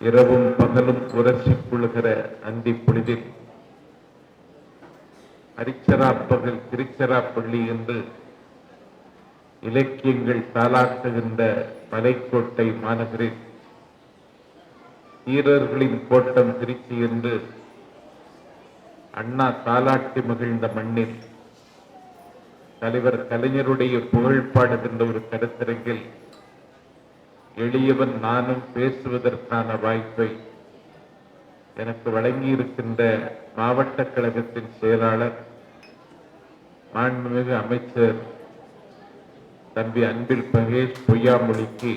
இரவும் பகலும் உரசிக் கொள்கிற அந்தி பொழுதில். அரிச்சராப்பகல் திருச்சராப்பள்ளி என்று இலக்கியங்கள் தாளாட்டுகின்ற மலைக்கோட்டை மாநகரில் வீரர்களின் கோட்டம் திருச்சி என்று அண்ணா தாலாட்டி மகிழ்ந்த மண்ணில் தலைவர் கலைஞருடைய புகழ் பாடுகின்ற ஒரு கருத்தரங்கில் எளியவன் நானும் பேசுவதற்கான வாய்ப்பை எனக்கு வழங்கியிருக்கின்ற மாவட்ட கழகத்தின் செயலாளர் மாண்புமிகு அமைச்சர் தம்பி அன்பில் மகேஷ் பொய்யாமொழிக்கு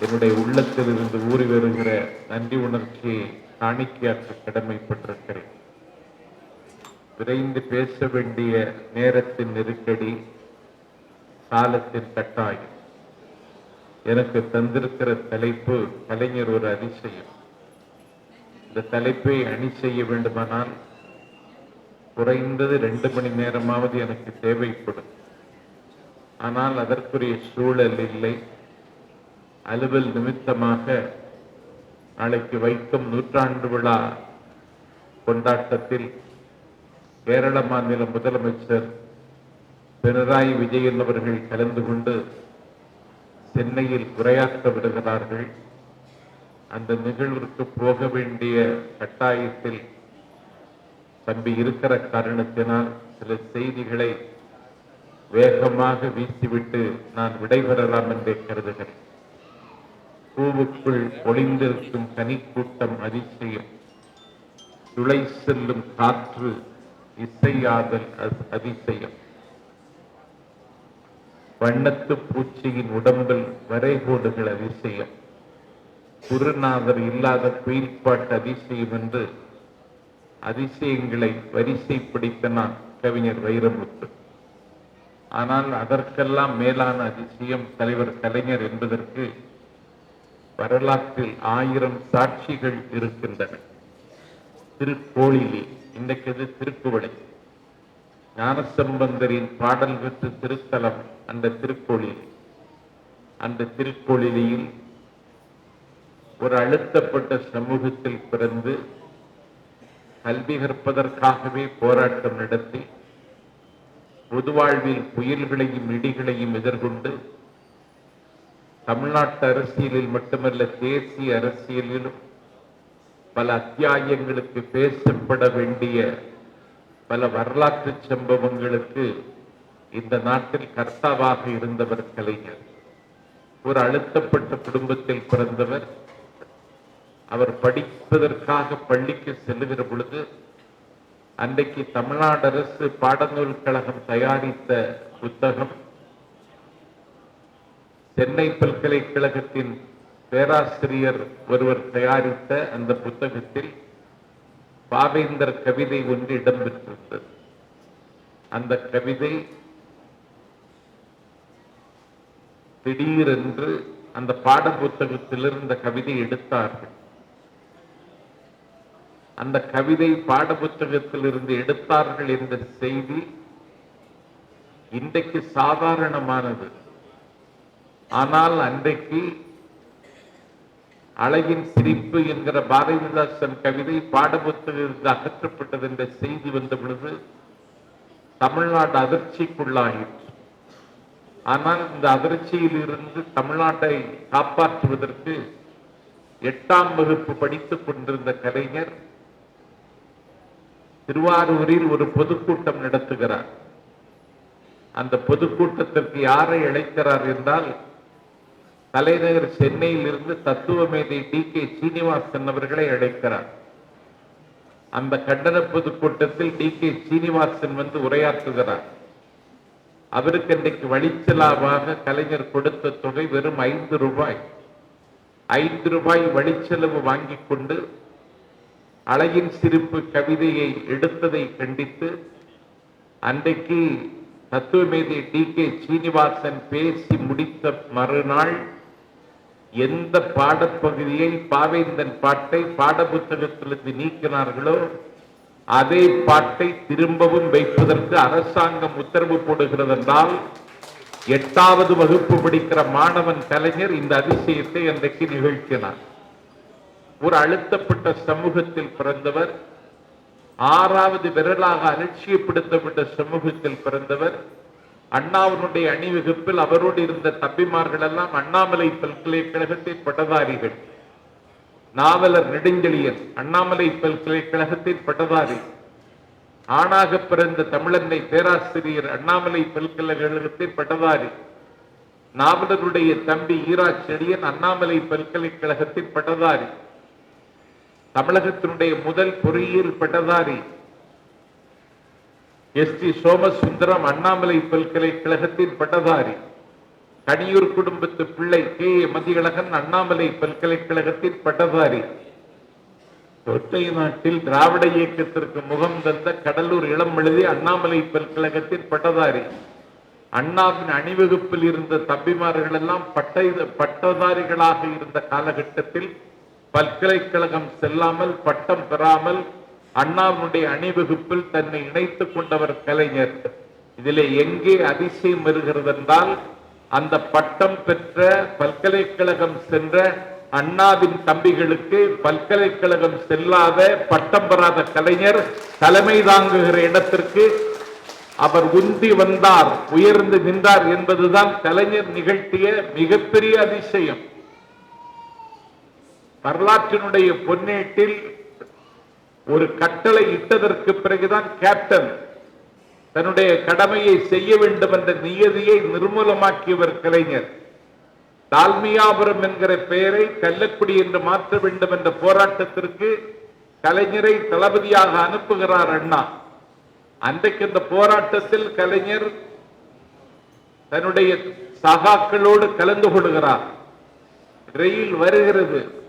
என்னுடைய உள்ளத்தில் இருந்து ஊறி வருகிற நன்றி உணர்ச்சியை காணிக்கையாற்ற கடமைப்பட்டிருக்கிறேன். விரைந்து பேச வேண்டிய நேரத்தின் நெருக்கடி காலத்தின் கட்டாயம். எனக்கு தந்திருக்கிற தலைப்பு கலைஞர் ஒரு அதிசயம். இந்த தலைப்பை அணி செய்ய வேண்டுமானால் குறைந்தது ரெண்டு மணி நேரமாவது எனக்கு தேவைப்படும். ஆனால் அதற்குரிய சூழல் இல்லை. அலுவல் நிமித்தமாக நாளைக்கு வைக்கும் நூற்றாண்டு விழா கொண்டாட்டத்தில் கேரள மாநில முதலமைச்சர் பினராயி விஜயன் அவர்கள் கலந்து கொண்டு சென்னையில் உரையாற்ற விடுகிறார்கள். அந்த நிகழ்விற்கு போக வேண்டிய கட்டாயத்தில் தம்பி இருக்கிற காரணத்தினால் சில செய்திகளை வேகமாக வீசிவிட்டு நான் விடைபெறலாம் என்றே கருதுகிறேன். பூவுக்குள் ஒளிந்திருக்கும் கனிக்கூட்டம் அதிசயம். துளை செல்லும் காற்று இசையாதல் அதிசயம். வண்ணத்து பூச்சியின் உடம்பில் வரைகோடுகள் அதிசயம். குருநாதர் இல்லாத குயில்பாட்டு அதிசயம் என்று அதிசயங்களை வரிசைப்படுத்த நான் கவிஞர் வைரமுத்து. ஆனால் அதற்கெல்லாம் மேலான அதிசயம் தலைவர் கலைஞர் என்பதற்கு வரலாற்றில் ஆயிரம் சாட்சிகள் இருக்கின்றன. திருக்கோளிலே இன்றைக்கு திருக்குவளை. ஞானசம்பந்தரின் பாடல் பெற்ற திருத்தலம் அந்த திருக்கோளிலி. அந்த திருக்கோளிலியில் ஒரு அழுத்தப்பட்ட சமூகத்தில் பிறந்து கல்வி கற்பதற்காகவே போராட்டம் நடத்தி பொதுவாழ்வில் புயல்களையும் இடிகளையும் எதிர்கொண்டு தமிழ்நாட்டு அரசியலில் மட்டுமல்ல தேசிய அரசியலிலும் பல அத்தியாயங்களுக்கு பேசப்பட வேண்டிய பல வரலாற்று சம்பவங்களுக்கு இந்த நாட்டில் கர்த்தாவாக இருந்தவர் கலைஞர். ஒரு அழுத்தப்பட்ட குடும்பத்தில் பிறந்தவர். அவர் படிப்பதற்காக பள்ளிக்கு செல்லுகிற பொழுது அன்றைக்கு தமிழ்நாடு அரசு பாடநூல் கழகம் தயாரித்த புத்தகம் சென்னை பல்கலைக்கழகத்தின் பேராசிரியர் ஒருவர் தயாரித்த அந்த புத்தகத்தில் பாவேந்தர் கவிதை ஒன்று இடம்பெற்றிருந்தது. அந்த கவிதை திடீரென்று அந்த பாட புத்தகத்திலிருந்து கவிதை எடுத்தார்கள். அந்த கவிதை பாட புத்தகத்திலிருந்து எடுத்தார்கள் என்ற செய்தி இன்றைக்கு சாதாரணமானது. ஆனால் அன்றைக்கு அழகின் சிரிப்பு என்கிற பாரதிதாசன் கவிதை பாடப்புத்தகத்தில் அகற்றப்பட்டது என்ற செய்தி வந்த பொழுது தமிழ்நாடு அதிர்ச்சிக்குள்ளாயிற்று. ஆனால் இந்த அதிர்ச்சியில் இருந்து தமிழ்நாட்டை காப்பாற்றுவதற்கு எட்டாம் வகுப்பு படித்துக் கொண்டிருந்த கலைஞர் திருவாரூரில் ஒரு பொதுக்கூட்டம் நடத்துகிறார். அந்த பொதுக்கூட்டத்திற்கு யாரை அழைக்கிறார் என்றால் தலைநகர் சென்னையில் இருந்து தத்துவ மேதை டி கே சீனிவாசன் அவர்களை அழைக்கிறார். அந்த கண்டன பொதுக்கூட்டத்தில் டி கே சீனிவாசன் வந்து உரையாற்றுகிறார். அவருக்கு இன்றைக்கு வழிச்செலவாக கலைஞர் கொடுத்த தொகை வெறும் ஐந்து ரூபாய். ஐந்து ரூபாய் வழிச்செலவு வாங்கிக் கொண்டு அழகின் சிரிப்பு கவிதையை எடுத்ததை கண்டித்து அன்றைக்கு தத்துவமேதை டி கே சீனிவாசன் பேசி முடித்த மறுநாள் எந்த பாடப்பகுதியை பாவேந்தன் பாட்டை பாடப்புத்தகத்திலிருந்து நீக்கினார்களோ அதே பாட்டை திரும்பவும் வைப்பதற்கு அரசாங்கம் உத்தரவு போடுகிறது என்றால் எட்டாவது வகுப்பு படிக்கிற மாணவன் கலைஞர் இந்த அதிசயத்தை அன்றைக்கு நிகழ்த்தினார். ஒரு அழுத்தப்பட்ட சமூகத்தில் பிறந்தவர் ஆறாவது விரலாக அலட்சியப்படுத்தப்பட்ட சமூகத்தில் பிறந்தவர் அண்ணாவினுடைய அணிவகுப்பில் அவரோடு இருந்த தம்பிமார்கள் எல்லாம் அண்ணாமலை பல்கலைக்கழகத்தின் பட்டதாரிகள். நாவலர் நெடுஞ்செழியன் அண்ணாமலை பல்கலைக்கழகத்தின் பட்டதாரி. ஆணாக பிறந்த தமிழன்னை பேராசிரியர் அண்ணாமலை பல்கலைக்கழகத்தின் பட்டதாரி. நாவலருடைய தம்பி ஈரா செழியன் அண்ணாமலை பல்கலைக்கழகத்தின் பட்டதாரி. தமிழகத்தினுடைய முதல் பொறியியல் பட்டதாரி. எஸ் டி சோமசுந்தரம் அண்ணாமலை பல்கலைக்கழகத்தின் பட்டதாரி. கனியூர் குடும்பத்து பிள்ளை கே ஏ மதியழகன் அண்ணாமலை பல்கலைக்கழகத்தின் பட்டதாரி. தொட்டை நாட்டில் திராவிட இயக்கத்திற்கு முகம் தந்த கடலூர் இளம் எழுதி அண்ணாமலை பல்கழகத்தின் பட்டதாரி. அண்ணாவின் அணிவகுப்பில் இருந்த தம்பிமார்கள் எல்லாம் பட்டை பட்டதாரிகளாக இருந்த காலகட்டத்தில் பல்கலைக்கழகம் செல்லாமல் பட்டம் பெறாமல் அண்ணாவினுடைய அணிவகுப்பில் தன்னை இணைத்துக் கொண்டவர் கலைஞர். இதிலே எங்கே அதிசயம் வருகிறது என்றால் அந்த பட்டம் பெற்ற பல்கலைக்கழகம் சென்ற அண்ணாவின் தம்பிகளுக்கு பல்கலைக்கழகம் செல்லாத பட்டம் பெறாத கலைஞர் தலைமை தாங்குகிற இடத்திற்கு அவர் உந்தி வந்தார் உயர்ந்து நின்றார் என்பதுதான் கலைஞர் நிகழ்த்திய மிகப்பெரிய அதிசயம். வரலாற்றினுடைய பொன்னேட்டில் ஒரு கட்டளை இட்டதற்கு பிறகுதான் கேப்டன் தன்னுடைய கடமையை செய்ய வேண்டும் என்ற நியதியை நிர்மூலமாக்கியவர் கலைஞர். தால்மியாபுரம் என்கிற பெயரை கள்ளக்குடி என்று மாற்ற வேண்டும் என்ற போராட்டத்திற்கு கலைஞரை தளபதியாக அனுப்புகிறார் அண்ணா. அன்றைக்கு இந்த போராட்டத்தில் கலைஞர் தன்னுடைய சகாக்களோடு கலந்து கொள்கிறார். ரயில் வருகிறது.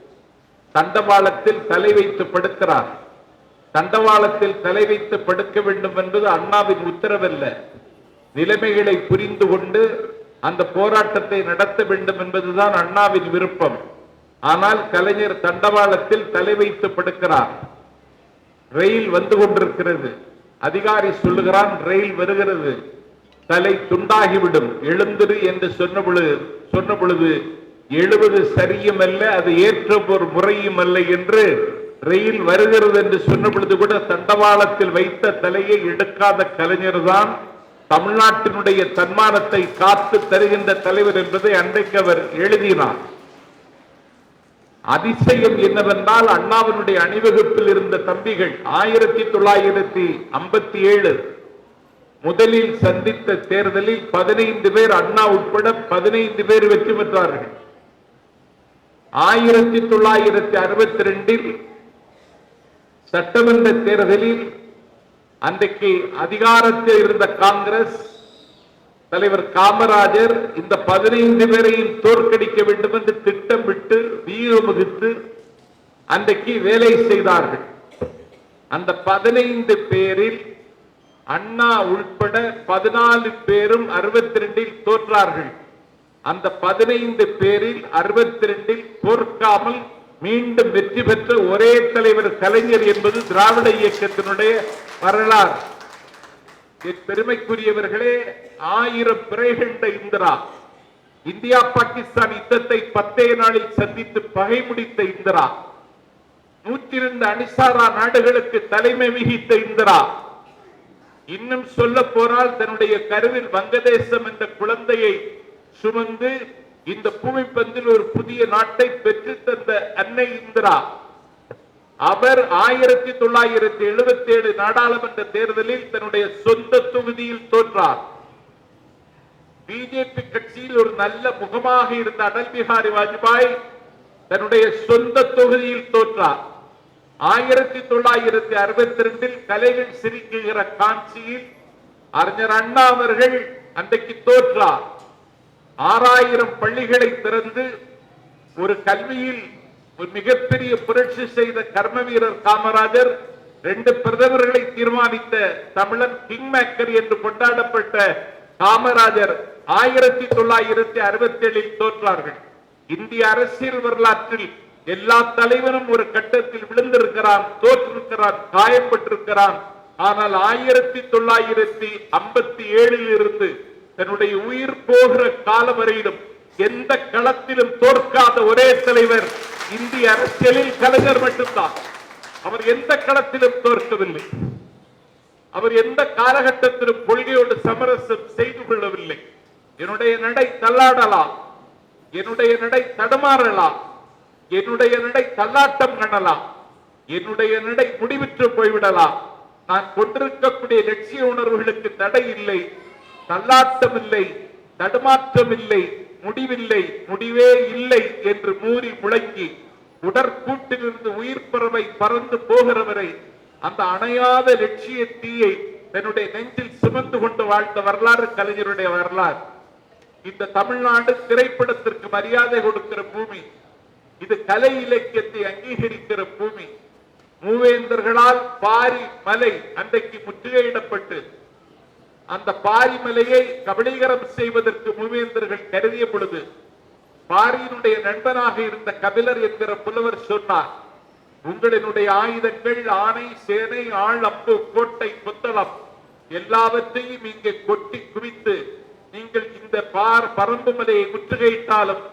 தண்டவாளத்தில் தலை வைத்து படுக்கிறார். தண்டவாளத்தில் தலை வைத்து படுக்க வேண்டும் என்பது அண்ணாவின் உத்தரவல்ல. நிலைமைகளை புரிந்து கொண்டு அந்த போராட்டத்தை நடத்த வேண்டும் என்பதுதான் அண்ணாவின் விருப்பம். ஆனால் கலைஞர் தண்டவாளத்தில் தலை வைத்து படுக்கிறார். ரயில் வந்து கொண்டிருக்கிறது. அதிகாரி சொல்லுகிறான் ரயில் வருகிறது. தலை துண்டாகிவிடும். எழுந்திரு என்று சொன்ன பொழுது சொன்ன பொழுது எழுவது சரியும் அல்ல அது ஏற்ற ஒரு முறையும் அல்ல என்று ரயில் வருகிறது என்று சொன்ன பொழுது கூட தண்டவாளத்தில் வைத்த தலையை எடுக்காத கலைஞர் தான் தமிழ்நாட்டினுடைய தன்மானத்தை காத்து தருகின்ற தலைவர் என்பதை அன்றைக்கு அவர் எழுதினார். அதிசயம் என்னவென்றால் அண்ணாவினுடைய அணிவகுப்பில் இருந்த தம்பிகள் ஆயிரத்தி தொள்ளாயிரத்தி ஐம்பத்தி ஏழு முதலில் சந்தித்த தேர்தலில் பதினைந்து பேர் அண்ணா உட்பட பதினைந்து பேர் வெற்றி பெற்றார்கள். ஆயிரத்தி தொள்ளாயிரத்தி அறுபத்தி ரெண்டில் சட்டமன்ற தேர்தலில் அன்றைக்கு அதிகாரத்தில் இருந்த காங்கிரஸ் தலைவர் காமராஜர் இந்த பதினைந்து பேரையும் தோற்கடிக்க வேண்டும் என்று திட்டமிட்டு வீரம் வகுத்து அன்றைக்கு வேலை செய்தார்கள். அந்த பதினைந்து பேரில் அண்ணா உள்பட பதினாலு பேரும் அறுபத்தி ரெண்டில் தோற்றார்கள். அந்த பதினைந்து பேரில் அறுபத்தி ரெண்டில் தோற்காமல் மீண்டும் வெற்றி பெற்ற ஒரே தலைவர் கலைஞர் என்பது திராவிட இயக்கத்தினுடைய வரலாறு. என் பெருமைக்குரியவர்களே ஆயிரம் பிறைகண்ட இந்திரா இந்தியா பாகிஸ்தான் யுத்தத்தை பத்தே நாளில் சந்தித்து பகை முடித்த இந்திரா நூற்றி இரண்டு அணிசாரா நாடுகளுக்கு தலைமை விகித்த இந்திரா இன்னும் சொல்ல போனால் தன்னுடைய கருவில் வங்கதேசம் என்ற குழந்தையை சுமந்து இந்த பூமிப்பந்தில் ஒரு புதிய நாட்டை பெற்று தந்த அன்னை இந்திரா. அவர் ஆயிரத்தி தொள்ளாயிரத்தி எழுபத்தி ஏழு நாடாளுமன்ற தேர்தலில் தன்னுடைய சொந்த தொகுதியில் தோற்றார் பிஜேபி கட்சியில் ஒரு நல்ல முகமாக இருந்த அடல் பிஹாரி வாஜ்பாய் தன்னுடைய சொந்த தொகுதியில் தோற்றார். ஆயிரத்தி தொள்ளாயிரத்தி அறுபத்தி ரெண்டில் கலைகள் சிரிக்குகிற காட்சியில் அறிஞர் அண்ணா அவர்கள் அன்றைக்கு தோற்றார். ஆறாயிரம் பள்ளிகளை திறந்து ஒரு கல்வியில் ஒரு மிகப்பெரிய புரட்சி செய்த கர்ம வீரர் காமராஜர் ரெண்டு பிரதமர்களை தீர்மானித்த தமிழன் கிங் மேக்கர் என்று கொண்டாடப்பட்ட காமராஜர் ஆயிரத்தி தொள்ளாயிரத்தி அறுபத்தி ஏழில் தோற்றார்கள். இந்திய அரசியல் வரலாற்றில் எல்லா தலைவனும் ஒரு கட்டத்தில் விழுந்திருக்கிறான் தோற்றிருக்கிறான் காயப்பட்டிருக்கிறான். ஆனால் ஆயிரத்தி தொள்ளாயிரத்தி ஐம்பத்தி ஏழில் இருந்து தன்னுடைய உயிர் போகிற காலம் வரையிலும் எந்த களத்திலும் தோற்காத ஒரே தலைவர் இந்திய அரசியலில் கலைஞர் மட்டும்தான். அவர் எந்த களத்திலும் தோற்கவில்லை. அவர் எந்த காலகட்டத்திலும் கொள்கையோடு சமரசம் செய்து கொள்ளவில்லை. என்னுடைய நடை தள்ளாடலாம். என்னுடைய நடை தடுமாறலாம். என்னுடைய நடை தள்ளாட்டம் காணலாம் என்னுடைய நடை முடிவிற்று போய்விடலாம். நான் கொண்டிருக்கக்கூடிய லட்சிய உணர்வுகளுக்கு தடை இல்லை. தள்ளாட்டம் இல்லை தடுமாற்றம் இல்லை முடிவில்லை முடிவே இல்லை என்று மூறி முழங்கி உடற்கூட்டிலிருந்து உயிர் பறவை பறந்து போகிறவரை அந்த அணையாத லட்சிய தீயை தன்னுடைய நெஞ்சில் சுமந்து கொண்டு வாழ்ந்த வரலாறு கலைஞருடைய வரலாறு. இந்த தமிழ்நாடு திரைப்படத்திற்கு மரியாதை கொடுக்கிற பூமி இது கலை இலக்கியத்தை அங்கீகரிக்கிற பூமி. மூவேந்தர்களால் பாரி மலை அன்றைக்கு முற்றுகையிடப்பட்டு அந்த பாரிமலையை கபலீகரம் செய்வதற்கு மூவேந்தர்கள் கருதிய பொழுது பாரியினுடைய நண்பனாக இருந்த கபிலர் என்கிற புலவர் சொன்னார் உங்களினுடைய ஆயுதங்கள் ஆணை சேனை ஆள் அம்பு கோட்டை புத்தளம் எல்லாவற்றையும் இங்கே கொட்டி குவித்து நீங்கள் இந்த பார் பரம்பு மலையை முற்றுகையிட்டாலும்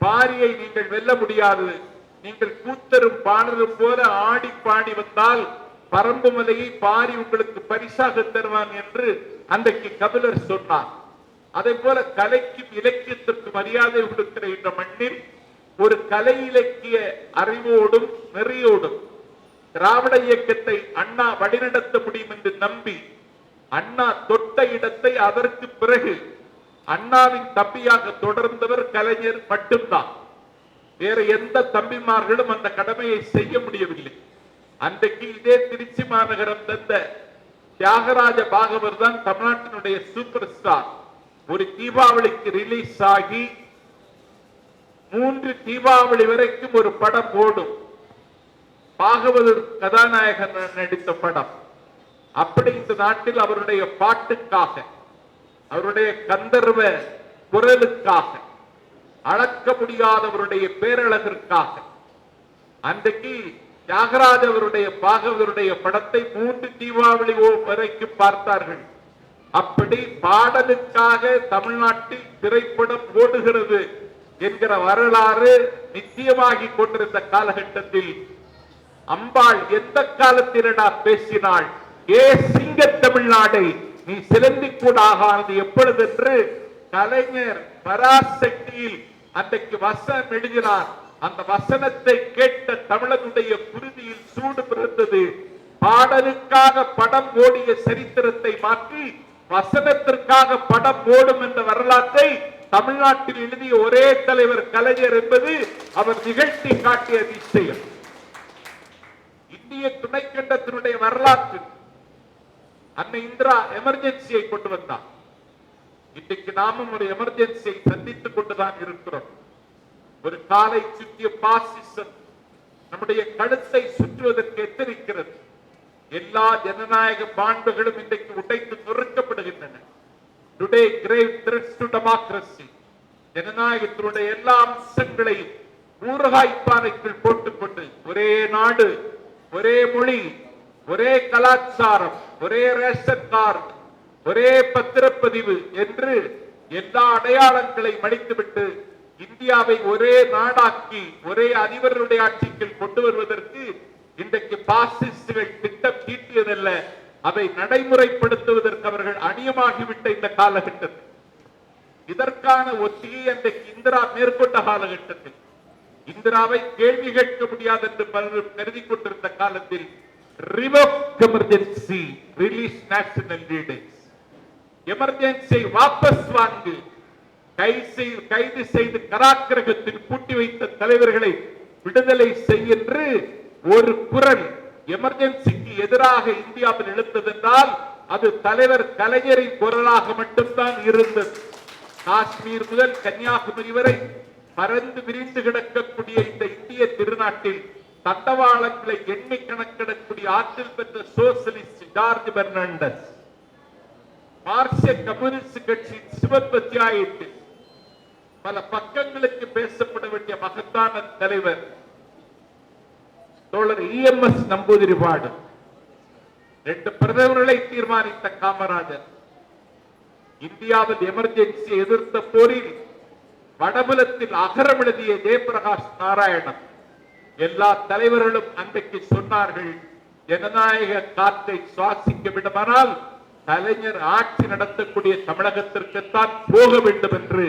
பாரியை நீங்கள் வெல்ல முடியாது. நீங்கள் கூத்தரும் பாடலும் போல ஆடி பாடி வந்தால் பரம்பு மலையை பாரி உங்களுக்கு பரிசாக தருவான் என்று அன்றைக்கு கபிலர் சொன்னார். அதே போல கலைக்கும் இலக்கியத்திற்கு மரியாதை கொடுக்கிற இந்த மண்ணில் ஒரு கலை இலக்கிய அறிவோடும் நெறியோடும் திராவிட இயக்கத்தை அண்ணா வழிநடத்த முடியும் என்று நம்பி அண்ணா தொட்ட இடத்தை அதற்கு பிறகு அண்ணாவின் தம்பியாக தொடர்ந்தவர் கலைஞர் மட்டும்தான். வேற எந்த தம்பிமார்களும் அந்த கடமையை செய்ய முடியவில்லை. அன்றைக்கு இதே திருச்சி மாநகரம் தந்த தியாகராஜ பாகவர் தான் தமிழ்நாட்டினுடைய சூப்பர் ஸ்டார் ஒரு தீபாவளிக்கு ரிலீஸ் ஆகி மூன்று தீபாவளி வரைக்கும் ஒரு படம் ஓடும். பாகவதர் கதாநாயகன் நடித்த படம். அப்படி இந்த நாட்டில் அவருடைய பாட்டுக்காக அவருடைய கந்தர்வ குரலுக்காக அளக்க முடியாதவருடைய பேரழகிற்காக அன்றைக்கு தியாகராஜவருடைய பாகவதருடைய படத்தை மூன்று தீபாவளி ஓ- பார்த்தார்கள். அப்படி பாடலுக்காக தமிழ்நாட்டில் திரைப்படம் ஓடுகிறது என்கிற வரலாறு நிச்சயமாகி கொண்டிருந்த காலகட்டத்தில். அம்பாள் எந்த காலத்திலடா பேசினாள்? ஏ சிங்க தமிழ்நாடை நீ சிலந்தி கூடாகானது எப்பொழுது என்று கலைஞர் பராசக்தியில் அன்றைக்கு வசம் எழுதினார். அந்த வசனத்தை கேட்ட தமிழனுடைய குருதியில் சூடு பிறந்தது. பாடலுக்காக படம் ஓடிய சரித்திரத்தை மாற்றி வசனத்திற்காக படம் ஓடும் என்ற வரலாற்றை தமிழ்நாட்டில் எழுதிய ஒரே தலைவர் கலைஞர் என்பது அவர் நிகழ்த்தி காட்டிய நிச்சயம். இந்திய துணைக்கண்டத்தினுடைய வரலாற்று அன்னை இந்திரா எமர்ஜென்சியை கொண்டு வந்தார் இன்றைக்கு நாமும் ஒரு எமர்ஜென்சியை சந்தித்துக் கொண்டுதான் இருக்கிறோம். ஒரு காலை சுற்றிய பாசிசம் நம்முடைய கழுத்தை சுற்றுவதற்கு எத்தனிக்கிறது? எல்லா ஜனநாயக பாண்டுகளும் இன்றைக்கு உடைத்து நொறுக்கப்படுகின்றன today great threats to democracy ஜனநாயகத்தினுடைய எல்லா அம்சங்களையும் ஊரகாய்ப்பானைக்குள் போட்டுக்கொண்டு ஒரே நாடு ஒரே மொழி ஒரே கலாச்சாரம் ஒரே ரேஷன் கார்டு ஒரே பத்திரப்பதிவு என்று எல்லா அடையாளங்களை மடித்துவிட்டு இந்தியாவை ஒரே நாடாக்கி ஒரே அதிபருடைய ஆட்சிக்குள் கொண்டு வருவதற்கு இன்றைக்கு பாசிஸ்டுகள் திட்டம் தீட்டியதல்ல அதை நடைமுறைப்படுத்துவதற்கு அவர்கள் அணியமாகிவிட்ட இந்த காலகட்டத்தில். இதற்கான ஒத்தியை அன்றைக்கு இந்திரா மேற்கொண்ட காலகட்டத்தில். இந்திராவை கேள்வி கேட்க முடியாது என்று பலரும் கருதி கொண்டிருந்த காலத்தில் revoke emergency release national leaders எமர்ஜென்சியை வாபஸ் வாங்கு. கைது கைது செய்து கராக்கிரகத்தில் பூட்டி வைத்த தலைவர்களை விடுதலை செய்யென்று என்று ஒரு குரல் எமர்ஜென்சிக்கு எதிராக இந்தியாவில் எழுந்ததென்றால் அது தலைவர் கலைஞரின் குரலாக மட்டும்தான் இருந்தது. காஷ்மீர் முதல் கன்னியாகுமரி வரை பறந்து விரிந்து கிடக்கக்கூடிய இந்த இந்திய திருநாட்டில் தண்டவாளங்களை எண்ணி கணக்கிடக்கூடிய ஆற்றல் பெற்ற சோசலிஸ்ட் ஜார்ஜ் பெர்னாண்டஸ். மார்க்சிய கம்யூனிஸ்ட் கட்சியின் சிவப்பு பல பக்கங்களுக்கு பேசப்பட வேண்டிய மகத்தான தலைவர் தோழர் இஎம்எஸ் நம்பூதிரிபாடு. ரெண்டு பிரதமர்களை தீர்மானித்த காமராஜர் இந்தியாவில் எமர்ஜென்சி எதிர்த்த போரில் வடபுலத்தில் அகரம் எழுதிய ஜெயபிரகாஷ் நாராயணன். எல்லா தலைவர்களும் அன்றைக்கு சொன்னார்கள் ஜனநாயக காற்றை சுவாசிக்க விடுமானால் கலைஞர் ஆட்சி நடத்தக்கூடிய தமிழகத்திற்குத்தான் போக வேண்டும் என்று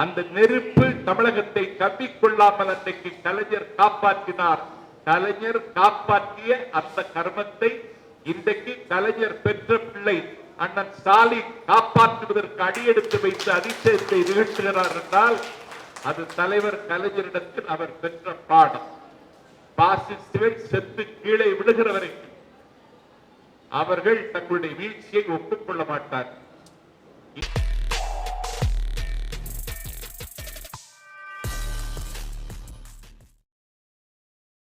அந்த நெருப்பு தமிழகத்தை தப்பிக்கொள்ளாமல் அன்றைக்கு கலைஞர் காப்பாற்றினார். கலைஞர் காப்பாற்றிய அந்த கர்மத்தை இன்றைக்கு கலைஞர் பெற்ற பிள்ளை அண்ணன் ஸ்டாலின் காப்பாற்றுவதற்கு அடியெடுத்து வைத்து அதிசயத்தை நிகழ்த்துகிறார் என்றால் அது தலைவர் கலைஞரிடத்தில் அவர் பெற்ற பாடம். பாசிஸ்டுகள் செத்து கீழே விழுகிற அவர்கள் தங்களுடைய வீழ்ச்சியை ஒப்புக்கொள்ள மாட்டார்